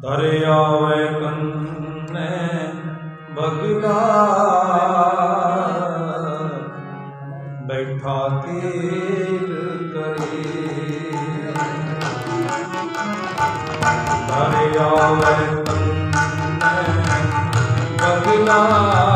ਦਰਿਆਵੇ ਕੰਨੇ ਬਗਲਾ ਬੈਠਾ ਤੇਰ ਕਰੇ। ਦਰਿਆਵੇ ਕੰਨੇ ਬਗਲਾ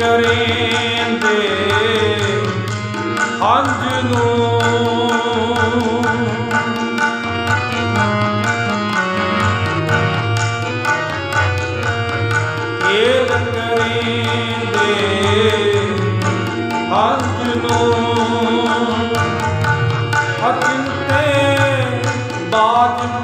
ਕਰੀਂਦੇ ਹੰਝ ਨੂੰ। ਇਹ ਕਰੀਂਦੇ ਹੰਝ ਨੂੰ। ਹੱਥ ਤੇ ਬਾਜ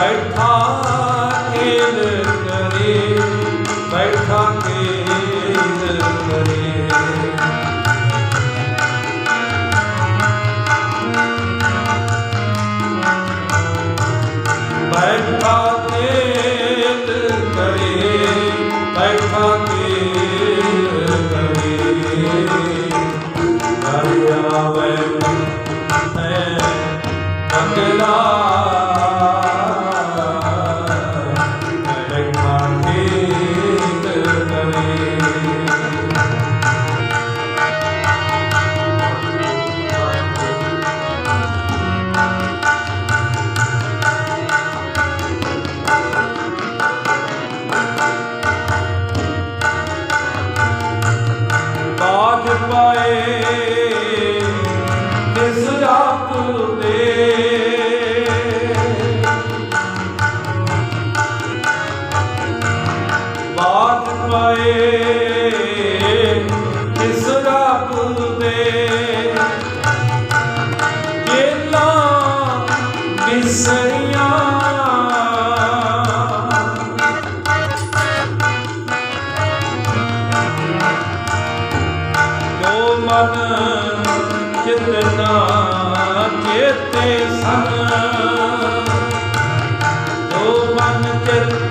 ਸਾਠਾ ਤੁਲਦੇ ਜੇਲਾ ਬਿਸਰੀਆਂ ਜੋ ਮਨ ਚਿਤਨਾ ਚੇਤੇ ਸਨ ਜੋ ਮਨ ਚਿਤ